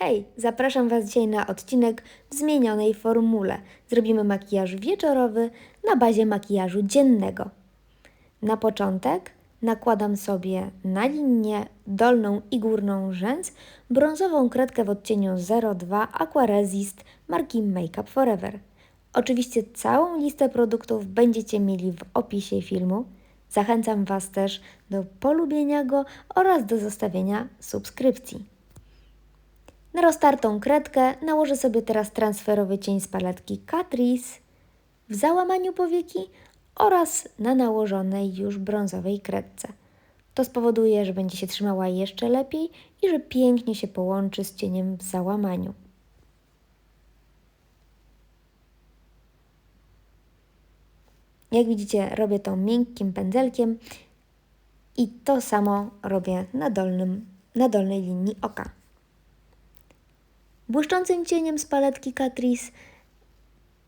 Hej, zapraszam Was dzisiaj na odcinek w zmienionej formule. Zrobimy makijaż wieczorowy na bazie makijażu dziennego. Na początek nakładam sobie na linię dolną i górną rzęs brązową kredkę w odcieniu 02 Aqua Resist marki Make Up Forever. Oczywiście całą listę produktów będziecie mieli w opisie filmu. Zachęcam Was też do polubienia go oraz do zostawienia subskrypcji. Na roztartą kredkę nałożę sobie teraz transferowy cień z paletki Catrice w załamaniu powieki oraz na nałożonej już brązowej kredce. To spowoduje, że będzie się trzymała jeszcze lepiej i że pięknie się połączy z cieniem w załamaniu. Jak widzicie, robię to miękkim pędzelkiem i to samo robię na, dolnym, na dolnej linii oka. Błyszczącym cieniem z paletki Catrice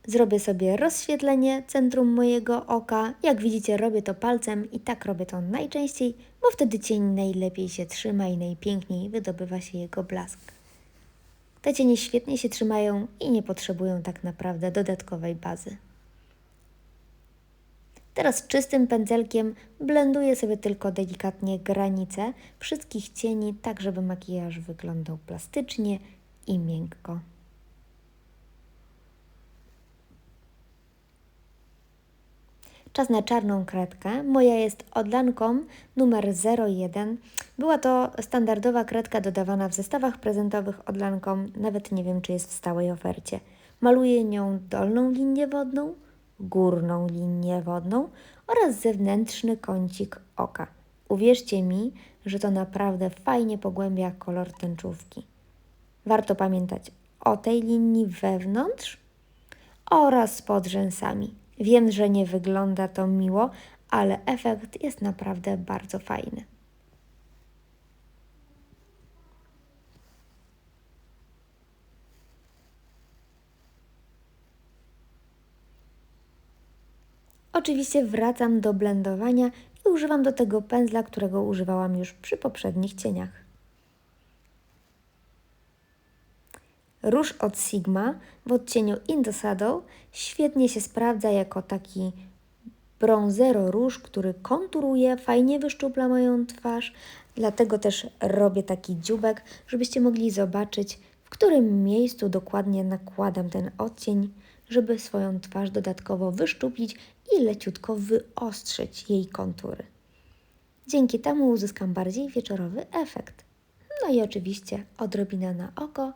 zrobię sobie rozświetlenie centrum mojego oka. Jak widzicie, robię to palcem i tak robię to najczęściej, bo wtedy cień najlepiej się trzyma i najpiękniej wydobywa się jego blask. Te cienie świetnie się trzymają i nie potrzebują tak naprawdę dodatkowej bazy. Teraz czystym pędzelkiem blenduję sobie tylko delikatnie granice wszystkich cieni, tak żeby makijaż wyglądał plastycznie i miękko. Czas na czarną kredkę. Moja jest odlanką numer 01. Była to standardowa kredka dodawana w zestawach prezentowych odlanką. Nawet nie wiem, czy jest w stałej ofercie. Maluję nią dolną linię wodną, górną linię wodną oraz zewnętrzny kącik oka. Uwierzcie mi, że to naprawdę fajnie pogłębia kolor tęczówki. Warto pamiętać o tej linii wewnątrz oraz pod rzęsami. Wiem, że nie wygląda to miło, ale efekt jest naprawdę bardzo fajny. Oczywiście wracam do blendowania i używam do tego pędzla, którego używałam już przy poprzednich cieniach. Róż od Sigma w odcieniu In the Saddle świetnie się sprawdza jako taki brązero róż, który konturuje, fajnie wyszczupla moją twarz. Dlatego też robię taki dziubek, żebyście mogli zobaczyć, w którym miejscu dokładnie nakładam ten odcień, żeby swoją twarz dodatkowo wyszczuplić i leciutko wyostrzyć jej kontury. Dzięki temu uzyskam bardziej wieczorowy efekt. No i oczywiście odrobina na oko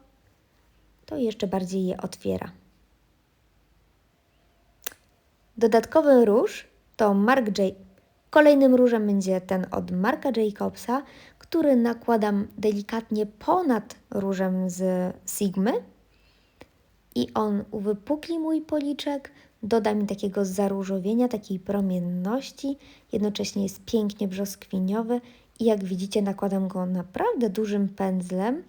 to jeszcze bardziej je otwiera. Dodatkowy róż to Mark J. Kolejnym różem będzie ten od Marka Jacobsa, który nakładam delikatnie ponad różem z Sigmy. I on uwypukli mój policzek, doda mi takiego zaróżowienia, takiej promienności, jednocześnie jest pięknie brzoskwiniowy i jak widzicie nakładam go naprawdę dużym pędzlem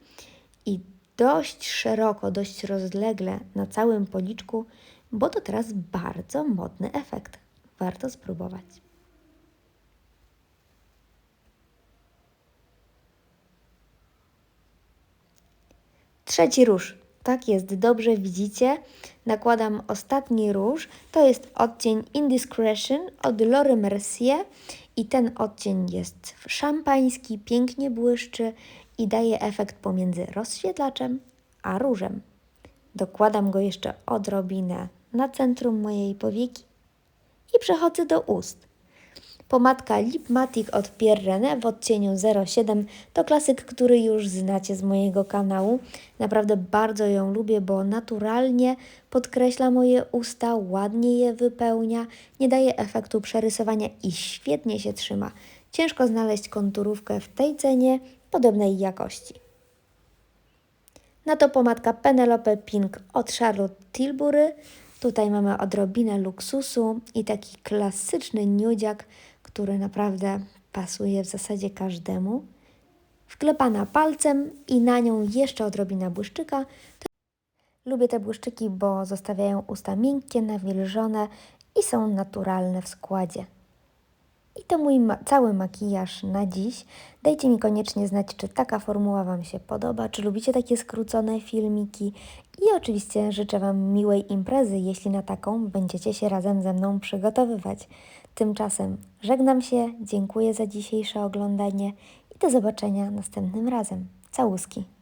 i dość szeroko, dość rozlegle na całym policzku, bo to teraz bardzo modny efekt. Warto spróbować. Trzeci róż. Tak jest, dobrze widzicie. Nakładam ostatni róż. To jest odcień Indiscretion od Lory Mercier i ten odcień jest szampański, pięknie błyszczy i daje efekt pomiędzy rozświetlaczem a różem. Dokładam go jeszcze odrobinę na centrum mojej powieki i przechodzę do ust. Pomadka Lipmatic od Pierre René w odcieniu 07 to klasyk, który już znacie z mojego kanału. Naprawdę bardzo ją lubię, bo naturalnie podkreśla moje usta, ładnie je wypełnia, nie daje efektu przerysowania i świetnie się trzyma. Ciężko znaleźć konturówkę w tej cenie podobnej jakości. Na to pomadka Penelope Pink od Charlotte Tilbury. Tutaj mamy odrobinę luksusu i taki klasyczny nudziak, który naprawdę pasuje w zasadzie każdemu. Wklepana palcem i na nią jeszcze odrobina błyszczyka. Lubię te błyszczyki, bo zostawiają usta miękkie, nawilżone i są naturalne w składzie. I to mój ma cały makijaż na dziś. Dajcie mi koniecznie znać, czy taka formuła Wam się podoba, czy lubicie takie skrócone filmiki. I oczywiście życzę Wam miłej imprezy, jeśli na taką będziecie się razem ze mną przygotowywać. Tymczasem żegnam się, dziękuję za dzisiejsze oglądanie i do zobaczenia następnym razem. Całuski.